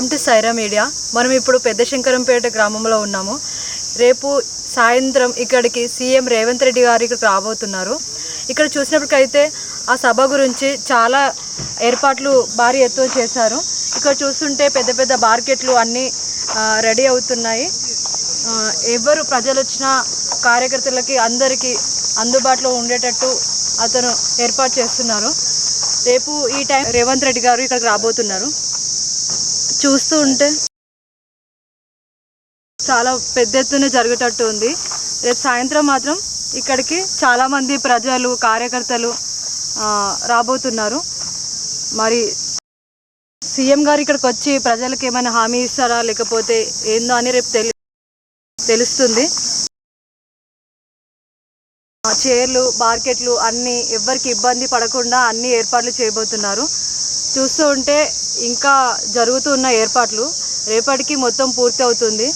Welcome to Sye Raa media. మనం ఇప్పుడు పెద్ద శంకరంపేట గ్రామంలో ఉన్నాము. రేపు సాయంత్రం ఇక్కడికి సీఎం రేవంత్ రెడ్డి గారు ఇక్కడ రాబోతున్నారు. ఇక్కడ చూసినప్పటికైతే ఆ సభ గురించి చాలా ఏర్పాట్లు భారీ ఎత్తున చేశారు. ఇక్కడ చూస్తుంటే పెద్ద పెద్ద మార్కెట్లు అన్నీ రెడీ అవుతున్నాయి. ఎవరు ప్రజలు వచ్చిన కార్యకర్తలకి అందరికీ అందుబాటులో ఉండేటట్టు అతను ఏర్పాటు చేస్తున్నారు. రేపు ఈ టైం రేవంత్ రెడ్డి గారు ఇక్కడికి రాబోతున్నారు. చూస్తూ ఉంటే చాలా పెద్ద ఎత్తున జరిగేటట్టు ఉంది. రేపు సాయంత్రం మాత్రం ఇక్కడికి చాలామంది ప్రజలు కార్యకర్తలు రాబోతున్నారు. మరి సీఎం గారు ఇక్కడికి వచ్చి ప్రజలకు ఏమైనా హామీ ఇస్తారా లేకపోతే ఏందో అని రేపు తెలి తెలుస్తుంది. చైర్లు మార్కెట్లు అన్నీ ఎవరికి ఇబ్బంది పడకుండా అన్ని ఏర్పాట్లు చేయబోతున్నారు. చూస్తూ ఉంటే ఇంకా జరుగుతున్న ఏర్పాట్లు రేపటికి మొత్తం పూర్తి అవుతుంది.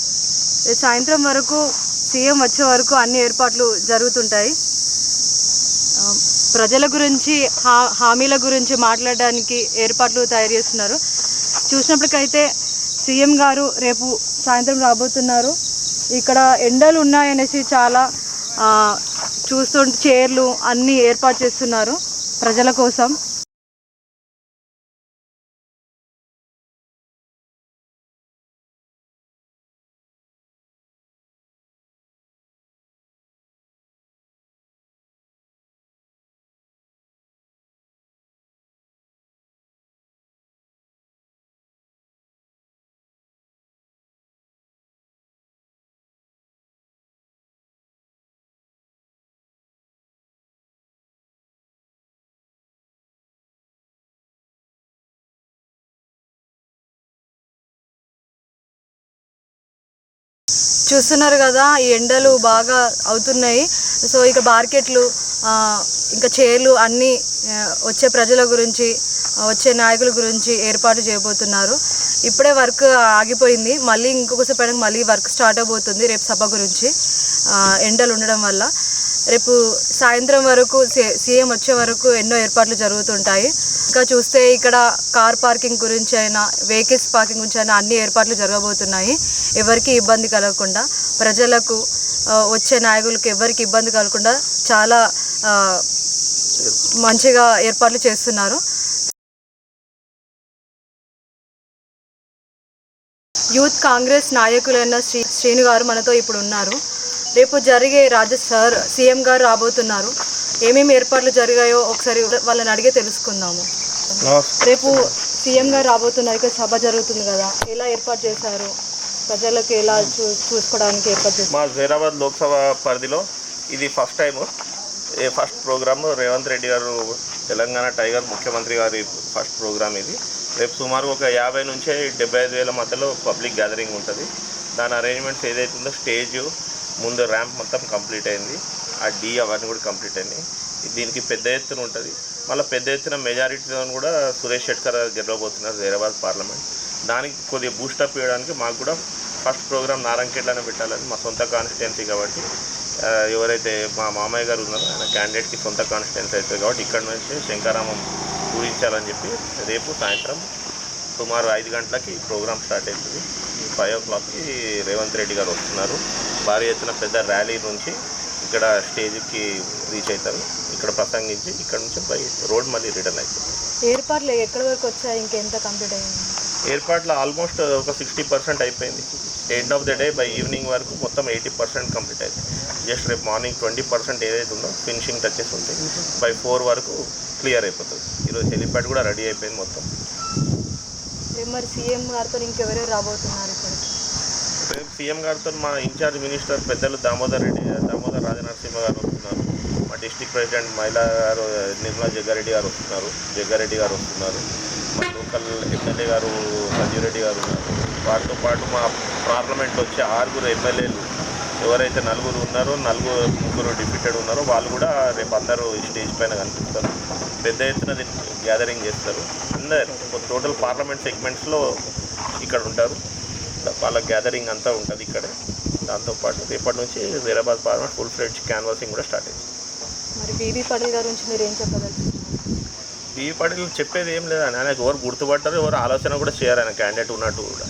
సాయంత్రం వరకు సీఎం వచ్చే వరకు అన్ని ఏర్పాట్లు జరుగుతుంటాయి. ప్రజల గురించి హా హామీల గురించి మాట్లాడడానికి ఏర్పాట్లు తయారు చేస్తున్నారు. చూసినప్పటికైతే సీఎం గారు రేపు సాయంత్రం రాబోతున్నారు. ఇక్కడ ఎండలు ఉన్నాయనేసి చాలా చూస్తుంటే చైర్లు అన్నీ ఏర్పాటు చేస్తున్నారు ప్రజల కోసం. చూస్తున్నారు కదా ఈ ఎండలు బాగా అవుతున్నాయి. సో ఇక మార్కెట్లు ఇంకా చైర్లు అన్నీ వచ్చే ప్రజల గురించి వచ్చే నాయకుల గురించి ఏర్పాటు చేయబోతున్నారు. ఇప్పుడే వర్క్ ఆగిపోయింది. మళ్ళీ ఇంకొకసేపు అయినాక మళ్ళీ వర్క్ స్టార్ట్ అయిపోతుంది రేపు సభ గురించి ఎండలు ఉండడం వల్ల. రేపు సాయంత్రం వరకు సీఎం వచ్చే వరకు ఎన్నో ఏర్పాట్లు జరుగుతుంటాయి. ఇంకా చూస్తే ఇక్కడ కార్ పార్కింగ్ గురించి అయినా వెహికల్స్ పార్కింగ్ గురించి అయినా అన్ని ఏర్పాట్లు జరగబోతున్నాయి. ఎవరికి ఇబ్బంది కలగకుండా ప్రజలకు వచ్చే నాయకులకు ఎవరికి ఇబ్బంది కలగకుండా చాలా మంచిగా ఏర్పాట్లు చేస్తున్నారు. యూత్ కాంగ్రెస్ నాయకులైన శ్రీ శ్రీను గారు మనతో ఇప్పుడు ఉన్నారు. రేపు జరిగే రాజ్య సార్ సీఎం గారు రాబోతున్నారు. ఏమేమి ఏర్పాట్లు జరిగాయో ఒకసారి వాళ్ళని అడిగే తెలుసుకుందాము. రేపు సీఎం గారు రాబోతున్నారు ఇక్కడ సభ జరుగుతుంది కదా. ఎలా ఏర్పాటు చేశారు? ప్రజలకు ఎలా చూ చూసుకోవడానికి ఏర్పాటు మా జైరాబాద్ లోక్సభ పరిధిలో. ఇది first time a first program Revanth Reddy గారు తెలంగాణ టైగర్ ముఖ్యమంత్రి గారి ఫస్ట్ ప్రోగ్రామ్ ఇది. రేపు సుమారు ఒక యాభై నుంచి డెబ్బై ఐదు వేల మధ్యలో పబ్లిక్ గ్యాదరింగ్ ఉంటుంది. దాని అరేంజ్మెంట్స్ ఏదైతే ఉందో స్టేజ్ ముందు ర్యాంప్ మొత్తం కంప్లీట్ అయింది. ఆ డీ అవన్నీ కూడా కంప్లీట్ అయినాయి. దీనికి పెద్ద ఎత్తున ఉంటుంది. మళ్ళీ పెద్ద ఎత్తున మెజారిటీతో కూడా సురేష్ షెట్కర్ గెలవబోతున్నారు జైరాబాద్ పార్లమెంట్ దానికి కొద్దిగా బూస్టప్ ఇవ్వడానికి మాకు కూడా ఫస్ట్ ప్రోగ్రామ్ నారంకేట్లోనే పెట్టాలని మా సొంత కాన్స్టిట్యున్సీ కాబట్టి ఎవరైతే మా మామయ్య గారు ఉన్నారో ఆయన క్యాండిడేట్కి సొంత కాన్స్టిట్యున్సీ అవుతుంది కాబట్టి ఇక్కడ నుంచి శంకరామం పూరించాలని చెప్పి రేపు సాయంత్రం సుమారు ఐదు గంటలకి ప్రోగ్రామ్ స్టార్ట్ అవుతుంది. ఫైవ్ ఓ క్లాక్కి రేవంత్ రెడ్డి గారు వస్తున్నారు. భారీ ఎత్తున పెద్ద ర్యాలీ నుంచి ఇక్కడ స్టేజ్కి రీచ్ అవుతారు. ఇక్కడ ప్రసంగించి ఇక్కడ నుంచి బై రోడ్ మళ్ళీ రిటర్న్ అవుతుంది ఏర్పాట్లు ఎక్కడి వరకు వచ్చాయి? ఇంకెంత కంప్లీట్ అయ్యింది? ఏర్పాట్లు ఆల్మోస్ట్ ఒక సిక్స్టీ పర్సెంట్ అయిపోయింది. End of the day by evening వరకు మొత్తం ఎయిటీ పర్సెంట్ కంప్లీట్ అయింది. జస్ట్ రేపు మార్నింగ్ ట్వంటీ పర్సెంట్ ఏదైతే ఉందో ఫినిషింగ్ టచెస్ ఉంటాయి. బై ఫోర్ వరకు క్లియర్ అయిపోతుంది. ఈరోజు హెలిప్యాడ్ కూడా రెడీ అయిపోయింది మొత్తం. మరి సీఎం గారితో ఇంకెవరెవరు రాబోతున్నారు రేపు సీఎం గారితో మా ఇన్ఛార్జ్ మినిస్టర్ పెద్దలు దామోదర్ రెడ్డి దామోదర్ రాజనరసింహ గారు వస్తున్నారు. మా డిస్టిక్ ప్రెసిడెంట్ మహిళా గారు నిర్మలా జగ్గారెడ్డి గారు వస్తున్నారు. జగ్గారెడ్డి గారు వస్తున్నారు. లోకల్ ఎమ్మెల్యే గారు సంజీరెడ్డి గారు వారితో పాటు మా పార్లమెంట్ వచ్చే ఆరుగురు ఎమ్మెల్యేలు ఎవరైతే నలుగురు ఉన్నారో నలుగురు ముగ్గురు డిప్యూటెడ్ ఉన్నారో వాళ్ళు కూడా రేపు అందరూ స్టేజ్ పైన కనిపిస్తారు. పెద్ద ఎత్తున గ్యాదరింగ్ చేస్తారు. అందరు టోటల్ పార్లమెంట్ సెగ్మెంట్స్లో ఇక్కడ ఉంటారు. వాళ్ళ గ్యాదరింగ్ అంతా ఉంటుంది ఇక్కడ. దాంతోపాటు రేపటి నుంచి Hyderabad parliament full fledge canvassing కూడా స్టార్ట్ అయింది మరి బీబీ పటేల్ గారి గురించి మీరు ఏం చెప్పగలరు బీ పాటిల్ చెప్పేది ఏం లేదని ఆయనకు ఎవరు గుర్తుపడ్డారు ఎవరు ఆలోచన కూడా చేయరు ఆయన క్యాండిడేట్ ఉన్నట్టు కూడా.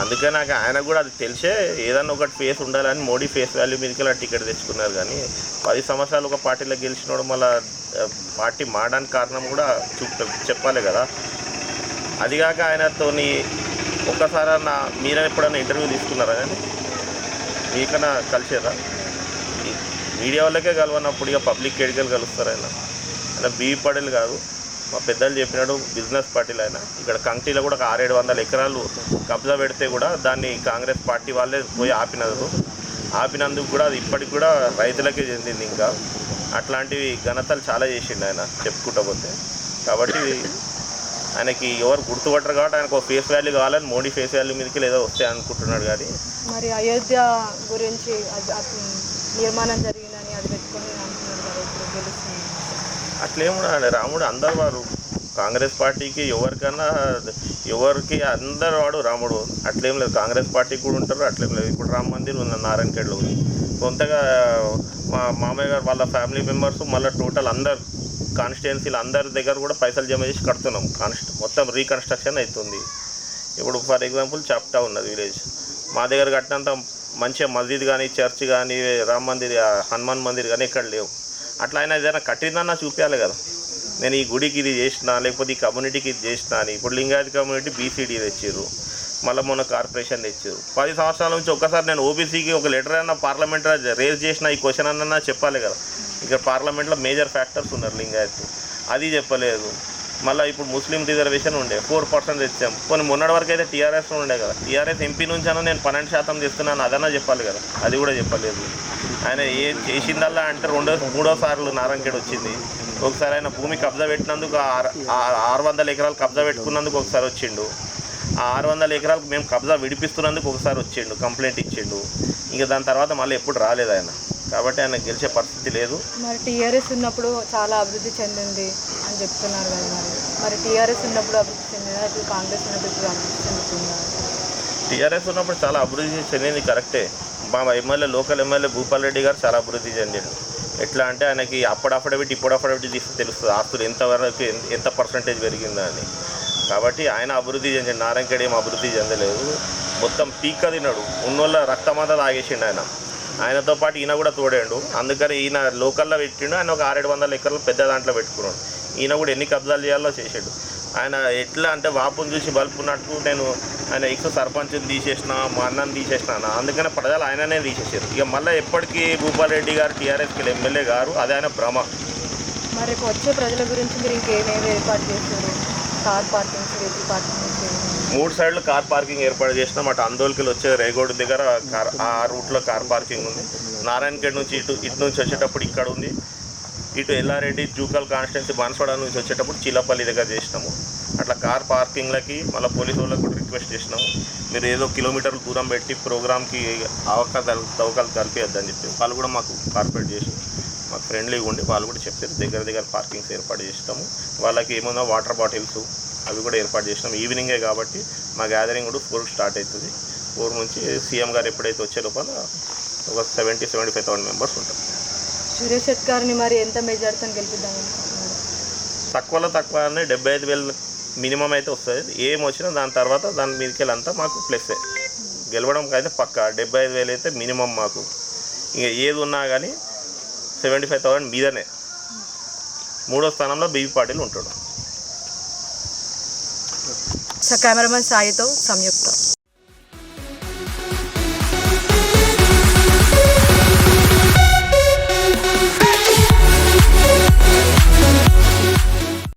అందుకే నాకు ఆయన కూడా అది తెలిసే ఏదన్నా ఒకటి ఫేస్ ఉండాలని మోడీ ఫేస్ వాల్యూ మీదకి వెళ్ళి టికెట్ తెచ్చుకున్నారు కానీ పది సంవత్సరాలు ఒక పార్టీలో గెలిచినోడు మళ్ళీ పార్టీ మారడానికి కారణం కూడా చెప్పాలి కదా. అదిగాక ఆయనతోని ఒక్కసారి నా మీరు ఎప్పుడైనా ఇంటర్వ్యూ తీసుకున్నారా కానీ? మీకన్నా కలిసేదా? మీడియా వాళ్ళకే కలవనప్పుడు ఇక పబ్లిక్ ఎడికలు కలుస్తారు ఆయన ఆయన బీ పడేలు కాదు. మా పెద్దలు చెప్పినాడు బిజినెస్ పార్టీలు ఆయన. ఇక్కడ కంక్టీలో కూడా ఒక ఆరేడు వందల ఎకరాలు కబ్జా పెడితే కూడా దాన్ని కాంగ్రెస్ పార్టీ వాళ్ళే పోయి ఆపినారు ఆపినందుకు కూడా అది ఇప్పటికి కూడా రైతులకే చెందింది ఇంకా. అట్లాంటివి ఘనతలు చాలా చేసిండు ఆయన చెప్పుకుంటా పోతే. కాబట్టి ఆయనకి ఎవరు గుర్తుపట్టరు కాబట్టి ఆయనకు ఒక ఫేస్ వాల్యూ కావాలని మోడీ ఫేస్ వాల్యూ మీదకి ఏదో వస్తాయి అనుకుంటున్నాడు కానీ. మరి అయోధ్య గురించి నిర్మాణం జరిగిందని అది పెట్టుకొని అంటున్నారు కదా ఇప్పుడు గెలుస్తుంది అట్లేమున్నాడు రాముడు అందరు వారు కాంగ్రెస్ పార్టీకి ఎవరికన్నా ఎవరికి అందరు వాడు రాముడు. అట్లేం లేదు. కాంగ్రెస్ పార్టీకి కూడా ఉంటారు అట్లేం లేదు. ఇప్పుడు రామ మందిర్ ఉంది నారాయణఖేడ్లో ఉంది. కొంతగా మా మామయ్య గారు వాళ్ళ ఫ్యామిలీ మెంబర్స్ మళ్ళీ టోటల్ అందరు కాన్స్టిట్యున్సీలు అందరి దగ్గర కూడా పైసలు జమ చేసి కడుతున్నాం. కాన్స్ట్ మొత్తం రీకన్స్ట్రక్షన్ అవుతుంది ఇప్పుడు ఫర్ ఎగ్జాంపుల్ చాప్టా ఉన్నది విలేజ్. మా దగ్గర కట్టినంత మంచిగా మస్జిద్ కానీ చర్చ్ కానీ రామ్ మందిర్ హనుమాన్ మందిర్ కానీ ఇక్కడ లేవు. అట్లా అయినా ఏదైనా కట్టిందన్నా చూపించాలి కదా. నేను ఈ గుడికి ఇది చేసిన లేకపోతే ఈ కమ్యూనిటీకి ఇది చేసిన అని. ఇప్పుడు లింగాయత్ కమ్యూనిటీ బీసీడీ తెచ్చారు మళ్ళీ మొన్న కార్పొరేషన్ తెచ్చారు పది సంవత్సరాల నుంచి ఒక్కసారి నేను ఓబీసీకి ఒక లెటర్ అయినా పార్లమెంట్ రేజ్ చేసిన ఈ క్వశ్చన్ అన్నా చెప్పాలి కదా. ఇక్కడ పార్లమెంట్లో మేజర్ ఫ్యాక్టర్స్ ఉన్నారు లింగాయత్. అది చెప్పలేదు. మళ్ళీ ఇప్పుడు ముస్లిం రిజర్వేషన్ ఉండే. ఫోర్ పర్సెంట్ తెచ్చాం. కొన్ని మొన్నటి వరకు అయితే టీఆర్ఎస్ ఉండే కదా. టీఆర్ఎస్ ఎంపీ నుంచి అన్న నేను పన్నెండు శాతం తెస్తున్నాను. అదన్నా చెప్పాలి కదా. అది కూడా చెప్పలేదు. ఆయన ఏం చేసిందల్లా అంటే రెండో మూడో సార్లు నారాయణఖేడ్ వచ్చింది. ఒకసారి ఆయన భూమి కబ్జా పెట్టినందుకు ఆరు వందల ఎకరాలు కబ్జా పెట్టుకున్నందుకు ఒకసారి వచ్చిండు. ఆ ఆరు వందల ఎకరాలకు మేము కబ్జా విడిపిస్తున్నందుకు ఒకసారి వచ్చిండు కంప్లైంట్ ఇచ్చిండు. ఇంకా దాని తర్వాత మళ్ళీ ఎప్పుడు రాలేదు ఆయన. కాబట్టి ఆయన గెలిచే పరిస్థితి లేదు. మరి టీఆర్ఎస్ ఉన్నప్పుడు చాలా అభివృద్ధి చెందింది అని చెప్తున్నారు కదా మరి. మరి టీఆర్ఎస్ ఉన్నప్పుడు అభివృద్ధి చెందిందా? కాంగ్రెస్ ఉన్నప్పుడు అభివృద్ధి చెందుతుందా? టీఆర్ఎస్ ఉన్నప్పుడు చాలా అభివృద్ధి చెందింది కరెక్టే. మా MLA local MLA Bhupal Reddy గారు చాలా అభివృద్ధి చెందాడు. ఎట్లా అంటే ఆయనకి అప్పుడు అఫిడవిట్ ఇప్పుడు అఫిడవిట్ తీస్తే తెలుస్తుంది ఆస్తులు ఎంతవరకు ఎంత- పర్సంటేజ్ పెరిగిందా అని కాబట్టి ఆయన అభివృద్ధి చెందాడు నారాయణఖేడ్ ఏం అభివృద్ధి చెందలేదు. మొత్తం పీక్క తిన్నాడు ఉన్నోళ్ళ రక్తమంతా తాగేసిండు ఆయన. ఆయనతో పాటు ఈయన కూడా తోడాడు. అందుకని ఈయన లోకల్లో పెట్టిండు ఆయన ఒక ఆరేడు వందల ఎకరాలు పెద్ద దాంట్లో పెట్టుకున్నాడు. ఈయన కూడా ఎన్ని కబ్జాలు చేయాలో చేసాడు. ఆయన ఎట్లా అంటే వాపును చూసి బలుపున్నట్టు నేను ఆయన ఎక్స్ సర్పంచ్ని తీసేసిన మా అన్నని తీసేసిన. అందుకనే ప్రజలు ఆయననే తీసేసారు. ఇక మళ్ళీ ఎప్పటికీ భూపాల్ రెడ్డి గారు టీఆర్ఎస్కి ఎమ్మెల్యే గారు అది ఆయన భ్రమ. మరి వచ్చే ప్రజల గురించి మీరు ఇంకేమేమి ఏర్పాటు చేశారు? కార్ పార్కింగ్స్ వెహికల్ పార్కింగ్స్ మూడు సైడ్లు కార్ పార్కింగ్ ఏర్పాటు చేసినాం అటు అందోల్కి వచ్చే రేగోడ్ దగ్గర కార్ ఆ రూట్లో కార్ పార్కింగ్ ఉంది. నారాయణఖేడ్ నుంచి ఇటు ఇటు నుంచి వచ్చేటప్పుడు ఇక్కడ ఉంది. ఇటు ఎల్లారెడ్డి జూకల్ కాన్స్టిట్యున్సీ బాన్స్వాడ నుంచి వచ్చేటప్పుడు చిలపల్లి దగ్గర చేసినాము. అట్లా కార్ పార్కింగ్లకి మళ్ళీ పోలీసు వాళ్ళకి కూడా రిక్వెస్ట్ చేసినాము. మీరు ఏదో కిలోమీటర్లు దూరం పెట్టి ప్రోగ్రామ్కి అవకాశాలు తవ్వకాలు కలిపేయద్దని చెప్పి వాళ్ళు కూడా మాకు కార్పొరేట్ చేసి మాకు ఫ్రెండ్లీగా ఉండి వాళ్ళు కూడా చెప్పారు. దగ్గర దగ్గర పార్కింగ్స్ ఏర్పాటు చేసినాము. వాళ్ళకి ఏమన్నా వాటర్ బాటిల్స్ అవి కూడా ఏర్పాటు చేసినాం ఈవినింగే కాబట్టి మా గ్యాదరింగ్ కూడా ఫోర్ స్టార్ట్ అవుతుంది. ఫోర్ నుంచి సీఎం గారు ఎప్పుడైతే వచ్చే లోపల ఒక seventy seventy five thousand members ఉంటారు. సురేష్ శెట్ గారిని మరి ఎంత మెజార్టీతో గెలిపిద్దాం అనుకుంటున్నారు? తక్కువలో తక్కువ డెబ్బై ఐదు వేలు మినిమం అయితే వస్తుంది. ఏం వచ్చినా దాని తర్వాత దాని మీదకి వెళ్ళంతా మాకు ప్లస్సే. గెలవడం అయితే పక్క. డెబ్బై ఐదు వేలు అయితే మినిమం మాకు. ఇంకా ఏది ఉన్నా కానీ సెవెంటీ ఫైవ్ థౌసండ్ మీదనే. మూడో స్థానంలో బీవీ పాటిల్ ఉంటాడు. సో కెమెరామెన్ సాయితో సంయుక్త.